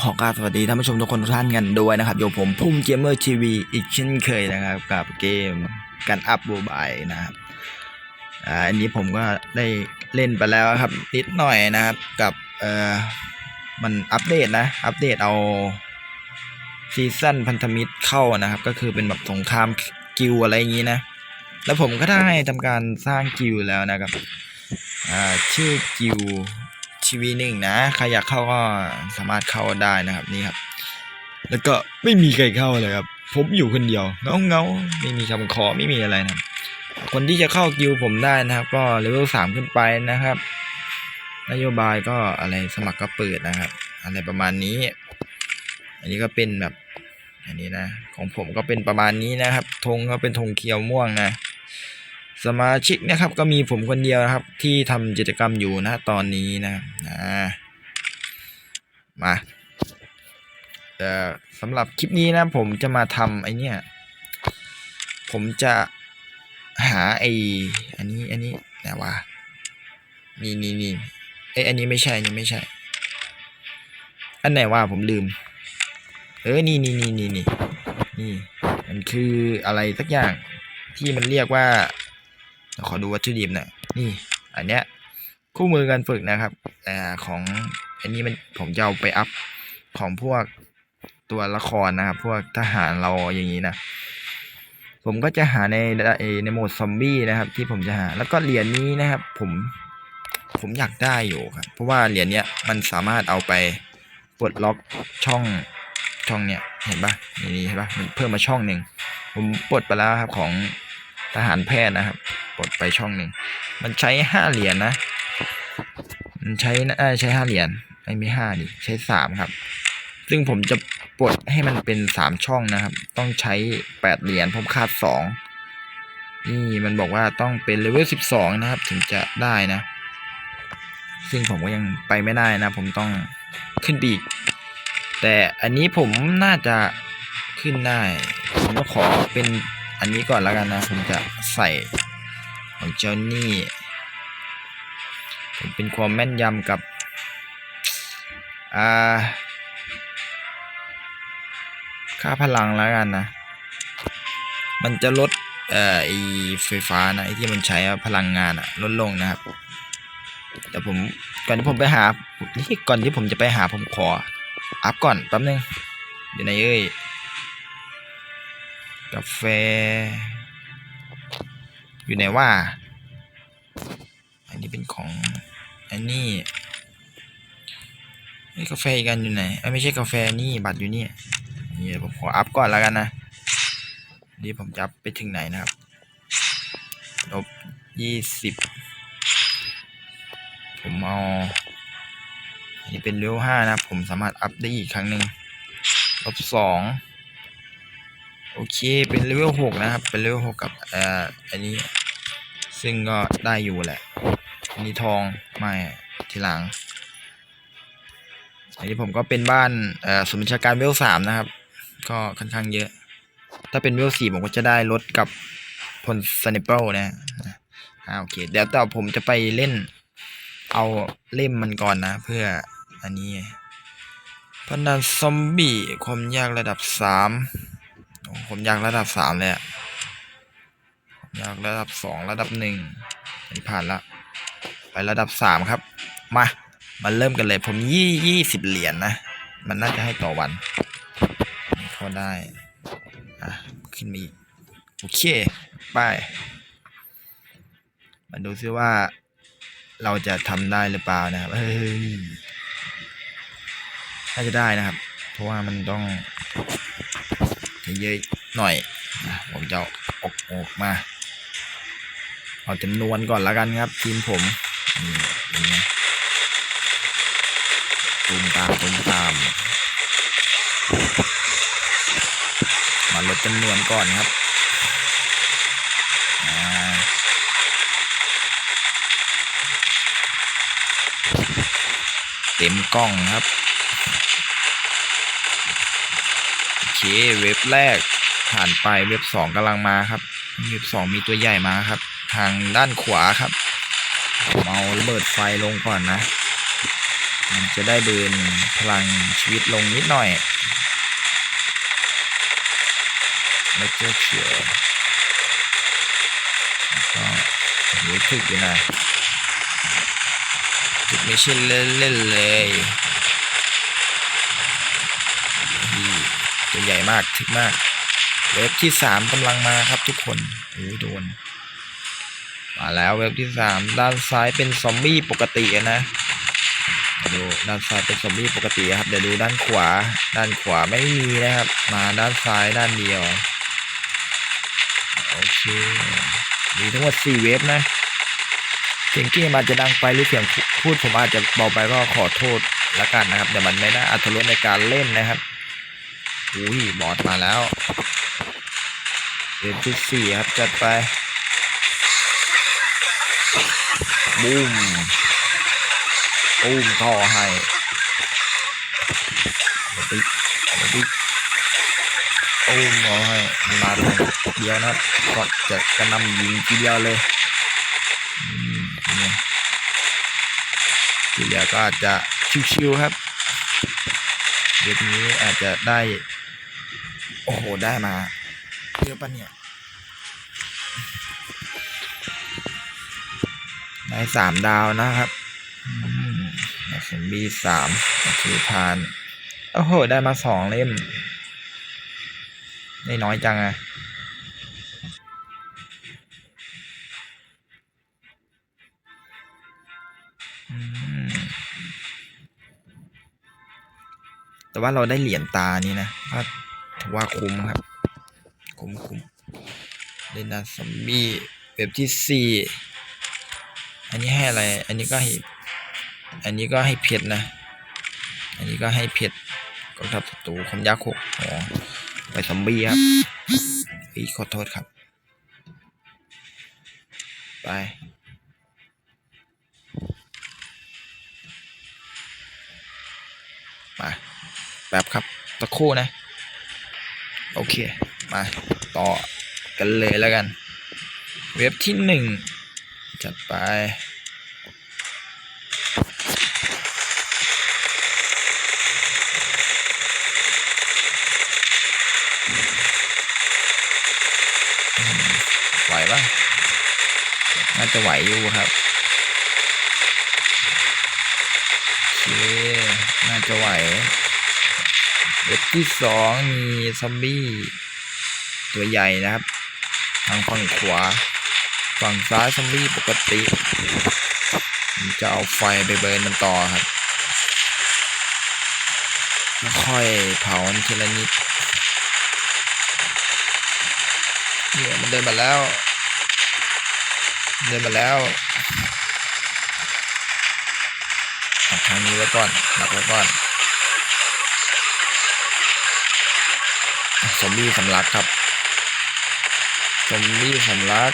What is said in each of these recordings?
็ขอกราบสวัสดีท่านผู้ชมทุกคนทุกท่านกันด้วยนะครับอยู่ผมพุ่มเกมเมอร์ทีวีอีกเช่นเคยนะครับกับเกมกันอัพโมบายนะครับอ่าอันนี้ผมก็ได้เล่นไปแล้วครับนิดหน่อยนะครับกับเอ่อมันอัปเดตนะ อัปเดตเอาซีซั่นพันธมิตรเข้านะครับ ก็คือเป็นแบบสงครามกิลอะไรอย่างนี้นะ แล้วผมก็ได้ทำการสร้างกิลแล้วนะครับอ่าชื่อกิว ทีวีหนึ่งนะ ใครอยากเข้าก็สามารถเข้าได้นะครับนี่ครับ แล้วก็ไม่มีใครเข้าเลยครับ ผมอยู่คนเดียวเงาเงาๆไม่มีคำขอไม่มีอะไรนะคคนที่จะเข้ากิวผมได้นะครับ ก็เลเวลสามขึ้นไปนะครับ นโยบายก็อะไรสมัครก็เปิดนะครับ อะไรประมาณนี้ อันนี้ก็เป็นแบบอันนี้นะ ของผมก็เป็นประมาณนี้นะครับธงก็เป็นธงเขียวม่วงนะ สมาชิกนะครับก็มีผมคนเดียวนะครับ ที่ทำกิจกรรมอยู่นะตอนนี้นะครับอ่ามาเอ่สำหรับคลิปนี้นะ ผมจะมาทำไอเนี้ยผมจะหาไออันนี้อันนี้ไหนวะนี่นี่นี่เอ้ยอันนี้ไม่ใช่อันนี้ไม่ใช่ อันไหนว่าผมลืม เออนี่นี่นี่นี่นี่นี่มันคืออะไรสักอย่างที่มันเรียกว่า ขอดูวัตถุดิบหน่อยนี่ อันเนี้ยคู่มือการฝึกนะครับอ่าของอันนี้มันผมจะเอาไปอัพของพวกตัวละครนะครับ พวกทหารเราอย่างนี้นะ ผมก็จะหาในในโหมดซอมบี้นะครับ ที่ผมจะหาแล้วก็เหรียญนี้นะครับ ผมผมอยากได้อยู่ครับ เพราะว่าเหรียญเนี้ยมันสามารถเอาไปปลดล็อกช่องช่องเนี้ยเห็นปะนี่นี่เห็นปะมันเพิ่มมาช่องหนึ่งผมปลดไปแล้วครับของทหารแพทย์นะครับ ดไปช่องหนึ่ง มันใช้ห้าเหรียญนะมันใช้ใช้ห้าเหรียญไอ้ไม่ห้าดิใช้สามครับ ซึ่งผมจะปลดให้มันเป็นสามช่องนะครับ ต้องใช้แปดเหรียญผมขาดสองนี่มันบอกว่าต้องเป็นเลเวลสิบสองนะครับ ถึงจะได้นะ ซึ่งผมก็ยังไปไม่ได้นะ ผมต้องขึ้นปอีก แต่อันนี้ผมน่าจะขึ้นได้ ผมก็ขอเป็นอันนี้ก่อนแล้วกันนะ ผมจะใส่ ของเจ้านี่ผมเป็นความแม่นยำกับอ่าค่าพลังแล้วกันนะ มันจะลดเอ่อไอไฟฟ้านะไอที่มันใช้พลังงานอะลดลงนะครับ แต่ผมก่อนที่ผมไปหานี่ก่อนที่ผมจะไปหาผมขอ อัพก่อนแป๊บนึงอยู่ไหนเอ้ยกาแฟ อยู่ไหนว่า อันนี้เป็นของ อันนี้นี่กาแฟอีกอันอยู่ไหนเอ้ไม่ใช่กาแฟนี่บัตรอยู่นี่นี่ผมขออัพก่อนแล้วกันนะนี่ผมจะอัพไปถึงไหนนะครับลบยี่สิบผมเอาอันนี้เป็นเลเวลห้านะครับผมสามารถอัพได้อีกครั้งหนึ่งลบสองโอเคเป็นเลเวลหกนะครับ เป็นเลเวลหกกับเอ่ออันนี้ ซึ่งก็ได้อยู่แหละอันนี้ทองไม่ทีหลังอันนี้ผมก็เป็นบ้านสมบัญชาการเวลสามนะครับ ก็ค่อนข้างเยอะ ถ้าเป็นเวลสี่ผมก็จะได้ลดกับพลสไนเปิลนะอ่าโอเค เดี๋ยวต่อผมจะไปเล่นเอาเล่มมันก่อนนะ เพื่ออันนี้พนันซอมบี้ความยากระดับสามโอ้ผมยากระดับสามเลยอะ อยากระดับสองระดับหนึ่งนี่ผ่านละ ไประดับสามครับ มา มาเริ่มกันเลยผมยี่ยี่สิบเหรียญนะ มันน่าจะให้ต่อวันพอได้ อะ ขึ้นมาอีก โอเค ไป มาดูซิว่า เราจะทำได้หรือเปล่านะครับ เฮ้ย น่าจะได้นะครับ เพราะว่ามันต้องเยอะหน่อย ผมจะออกออกมา เอาจำนวนก่อนล้วกันครับ ทีมผมนี่เป็นไงตูมตามตูมตาม มาลดจำนวนก่อนครับเต็มกล้องครับโอเคเว็บแรกผ่านไปเว็บสองกำลังมาครับ เว็บสองมีตัวใหญ่มาครับ ทางด้านขวาครับผมเอาระเบิดไฟลงก่อนนะ มันจะได้เบินพลังชีวิตลงนิดหน่อยแล้วก็เขียวแล้วก็โอ้โหถึกอยู่นะถึกไม่ใช่เล่นเลยนี่ตัวใหญ่มากถึกมาก เว็บที่สามกำลังมาครับทุกคนโอ้โดน มาแล้วเว็บที่สามด้านซ้ายเป็นซอมบี้ปกตินะดูด้านซ้ายเป็นซอมบี้ปกติครับเดี๋ยวดูด้านขวา ด้านขวาไม่มีนะครับ มาด้านซ้ายด้านเดียวโอเคมีทั้งหมดสี่เว็บนะเสียงเกมอาจจะดังไปหรือเสียงพูดผมอาจจะเบาไปก็ขอโทษละกันนะครับเดี๋ยวมันไม่ได้อัตรสในการเล่นนะครับอุ้ยบอสมาแล้วเว็บที่สี่ครับจัดไป บูมบูมท่อให้มาดิมาดิบูมเอาให้มาตรงเดียวนะก็จะกระนำยิงทีเดียวเลยอืมนี่ทีเหลือก็อาจจะชิวๆครับเดี๋ยวนี้อาจจะได้ โอ้โห ได้มาเยอะปะเนี่ย ได้สามดาวนะครับสมบีสามคือพาน โอ้โห ได้มาสองเล่ม ได้น้อยจังอะแต่ว่าเราได้เหรียญตานี่นะก็ถือว่าคุ้มครับ คุ้มคุ้มเล่นนะซอมบี้เว็บที่สี่ อันนี้ให้อะไร อันนี้ก็ให้ อันนี้ก็ให้เพชรนะ อันนี้ก็ให้เพชรกองทัพศัตรูคมยักษ์หกอ๋อไปซอมบี้ครับอีขอโทษครับ ไป มา แบบครับตะคู่นะ โอเค มา ต่อกันเลยแล้วกัน เว็บที่หนึ่ง จัดไปไหวปะน่าจะไหวอยู่ครับโอเคน่าจะไหวเว็บที่สองมีซอมบี้ ตัวใหญ่นะครับ ทางฝั่งขวา ฝั่งซ้ายซอมบี้ปกติผมจะเอาไฟไปเบิร์นมันต่อครับแล้วค่อยเผามันทีละนิดเนี่ยมันเดินมาแล้ว เดินมาแล้วเอาทางนี้ไว้ก่อนหลักไว้ก่อนซอมบี้สำลักครับซอมบี้สำลัก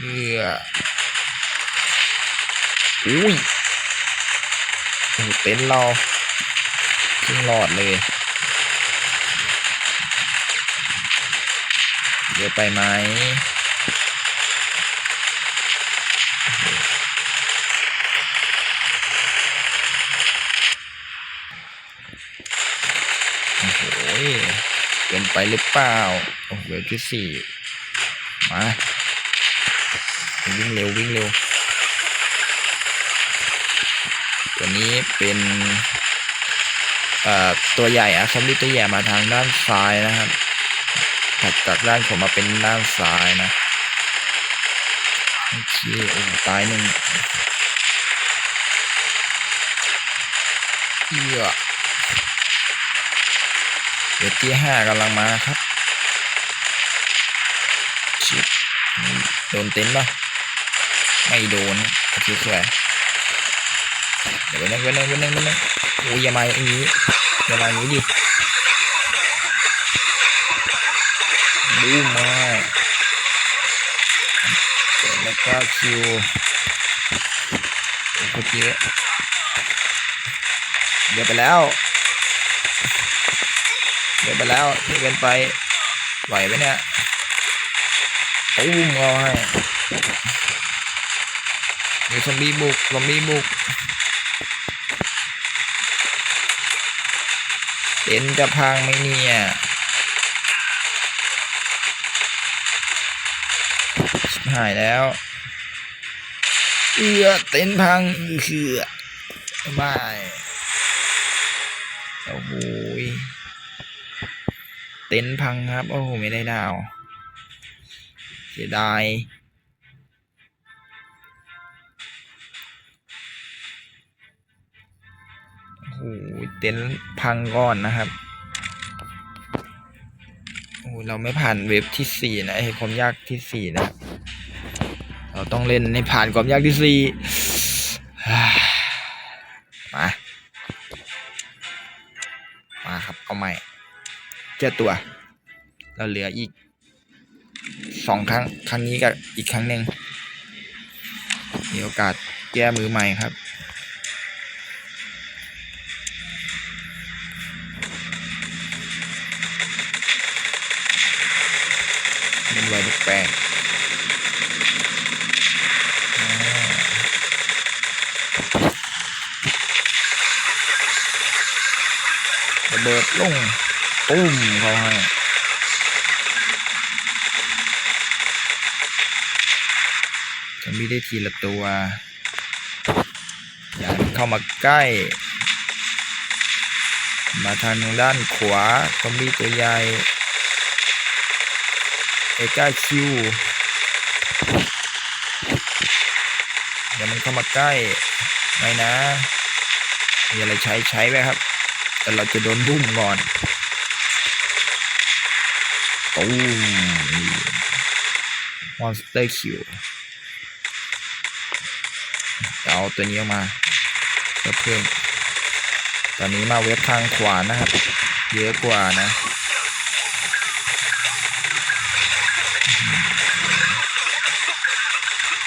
เพื่ออุ้ยโอ้โหเต็นเราขึ้นหลอดเลย เยอะไปไหมโอ้โหเกินไปหรือเปล่า โอ้โหเวลที่สี่มา วิ่งเร็ววิ่งเร็ว ตัวนี้เป็นตัวใหญ่อะซอมบี้ตัวใหญ่มาทางด้านซ้ายนะครับถัดจากด้านผมมาเป็นด้านซ้ายนะโอเคโอ้ตายหนึ่งเหี้ยเดี๋ยวที่ห้ากำลังมาครับชิบโดนเต็นท์ปะ ไม่โดนโอเคสวยเดี๋ยวไปนั่งไปนั่งไปนั่งไปนั่งโอ้ยอย่ามาอย่างนี้อย่ามาอย่างนี้ดิดูมาแล้วก็คิวโอเคเดี๋ยวไปแล้วเดี๋ยวไปแล้วที่เป็นไปไหวไหมเนี่ยตุ้มเอาให้ มีซอมบี้บุกซอมบี้บุกเต็นจะพังไหมเนี่ยหายแล้ว เอือเต็นพังเอือบายโอ้โหเต็นพังครับ โอ้โห ไม่ได้ดาว เสียดาย เต็นท์พังก่อนนะครับโอ้โหเราไม่ผ่านเว็บที่สี่นะไอ้ความยากที่สี่นะ เราต้องเล่นในผ่านความยากที่สี่มา มาครับเอาใหม่เจ้าตัว เราเหลืออีกสองครั้ง ครั้งนี้กับอีกครั้งหนึ่งมีโอกาสแก้มือใหม่ครับ แปลกๆอ่าระเบิดลงตุ้มเขาให้จะมีได้ทีละตัว อย่าให้มันเข้ามาใกล้ มาทางด้านขวาซอมบี้ตัวใหญ่ เอก้าคิวเดี๋ยวมันเข้ามาใกล้ไม่นะ มีอะไรใช้ใช้ไปครับ แต่เราจะโดนบุ้มก่อนตูมมอนสเตอร์คิวเอาตัวนี้ออกมาเพื่อเพิ่ม ตอนนี้มาเว็บทางขวานะครับ เยอะกว่านะ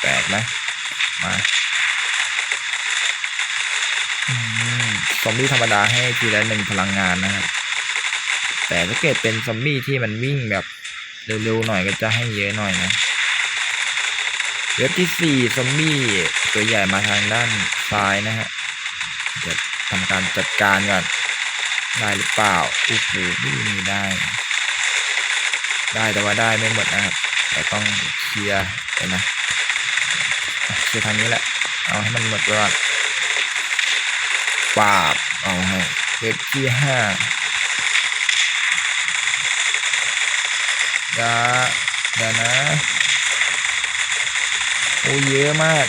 แปลก ไหมมาซอมบี้ธรรมดาให้ทีละหนึ่งพลังงานนะครับ แต่ถ้าเกิดเป็นซอมบี้ที่มันวิ่งแบบเร็วๆหน่อยก็จะให้เยอะหน่อยนะเว็บที่สี่ซอมบี้ตัวใหญ่มาทางด้านซ้ายนะฮะจะทำการจัดการก่อนได้หรือเปล่าโอ้โหไม่มีได้ ได้แต่ว่าได้ไม่หมดนะครับแต่ต้องเคลียร์ไปนะ คือทางนี้แหละ เอาให้มันหมดก่อนปาบเอาให้เว็บที่ห้าดาเดี๋ยวนะโอ้เยอะมาก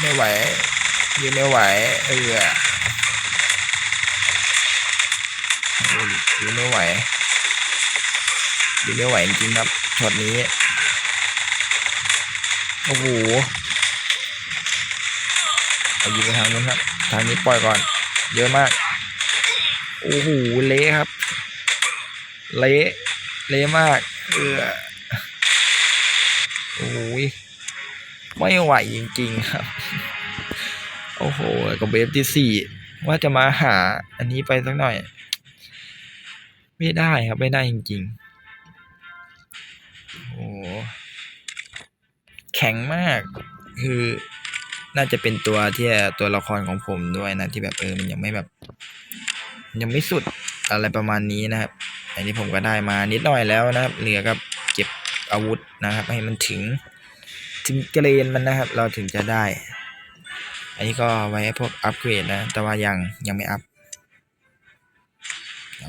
ไม่ไหวยืนไม่ไหว เออยืนไม่ไหวยืนไม่ไหวจริงครับช็อตนี้ โอ้โหเอายิงไปทางนู้นครับ ทางนี้ปล่อยก่อน เยอะมาก โอ้โห เละครับ เละ เละมาก เออโอ้ยไม่ไหวจริงๆครับ โอ้โห กับเบฟที่สี่ว่าจะมาหาอันนี้ไปสักหน่อย ไม่ได้ครับ ไม่ได้จริง ๆ ข็งมาก คือน่าจะเป็นตัวที่ตัวละครของผมด้วยนะ ที่แบบเออมันยังไม่แบบ ยังไม่สุดอะไรประมาณนี้นะครับ อันนี้ผมก็ได้มานิดหน่อยแล้วนะครับ เหลือกับเก็บอาวุธนะครับ ให้มันถึง ถึงเกรนมันนะครับ เราถึงจะได้ อันนี้ก็ไว้ให้พวกอัปเกรดนะ แต่ว่ายังยังไม่อัพ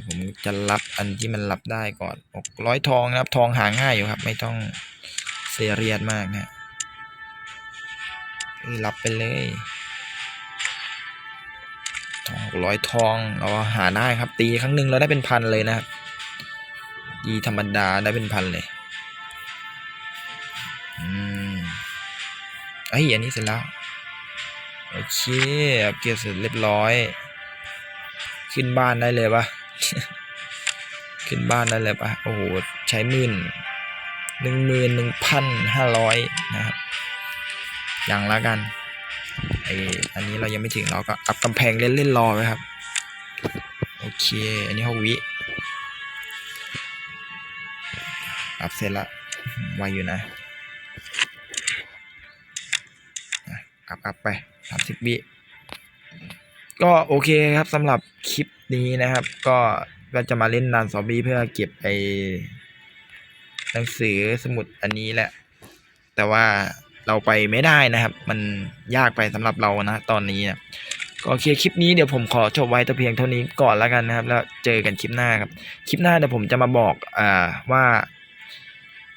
ผมจะรับอันที่มันรับได้ก่อนหกร้อยทองนะครับ ทองหาง่ายอยู่ครับ ไม่ต้องเซียเรียสมากนะ นี่รับไปเลยทองร้อยทองเราหาได้ครับ ตีครั้งหนึ่งเราได้เป็นพันเลยนะครับยีธรรมดาได้เป็นพันเลยอืมไอ้ยอันนี้เสร็จแล้วโอเคอัปเกรดเสร็จเรียบร้อย ขึ้นบ้านได้เลยปะขึ้นบ้านได้เลยปะโอ้โหใช้หมื่นหนึ่งหมื่นหนึ่งพันห้าร้อยนะครับ ยังแล้วกันไออันนี้เรายังไม่ถึงเราก็อัพกำแพงเล่นเล่นรอไว้ครับ โอเค อันนี้หกวิอัพเสร็จละไวอยู่นะอัพอัพไปสามสิบวิก็ก็โอเคครับสำหรับคลิปนี้นะครับ ก็ก็จะมาเล่นนานซอมบี้เพื่อเก็บไอหนังสือสมุดอันนี้แหละ แต่ว่า เราไปไม่ได้นะครับ มันยากไปสำหรับเรานะ ตอนนี้นะก็โอเคคลิปนี้เดี๋ยวผมขอจบไว้แต่เพียงเท่านี้ก่อนแล้วกันนะครับ แล้วเจอกันคลิปหน้าครับ คลิปหน้าเดี๋ยวผมจะมาบอกอ่าว่า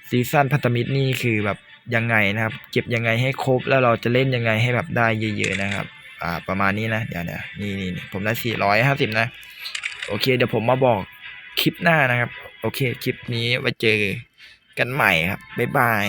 ซีซั่นพันธมิตรนี่คือแบบยังไงนะครับ เก็บยังไงให้ครบแล้วเราจะเล่นยังไงให้แบบได้เยอะๆนะครับ อ่าประมาณนี้นะเดี๋ยวเดี๋ยวนี่นี่นี่ผมได้สี่ร้อยห้าสิบนะโอเค เดี๋ยวผมมาบอกคลิปหน้านะครับ โอเค คลิปนี้ไว้เจอกันใหม่ครับบ๊ายบาย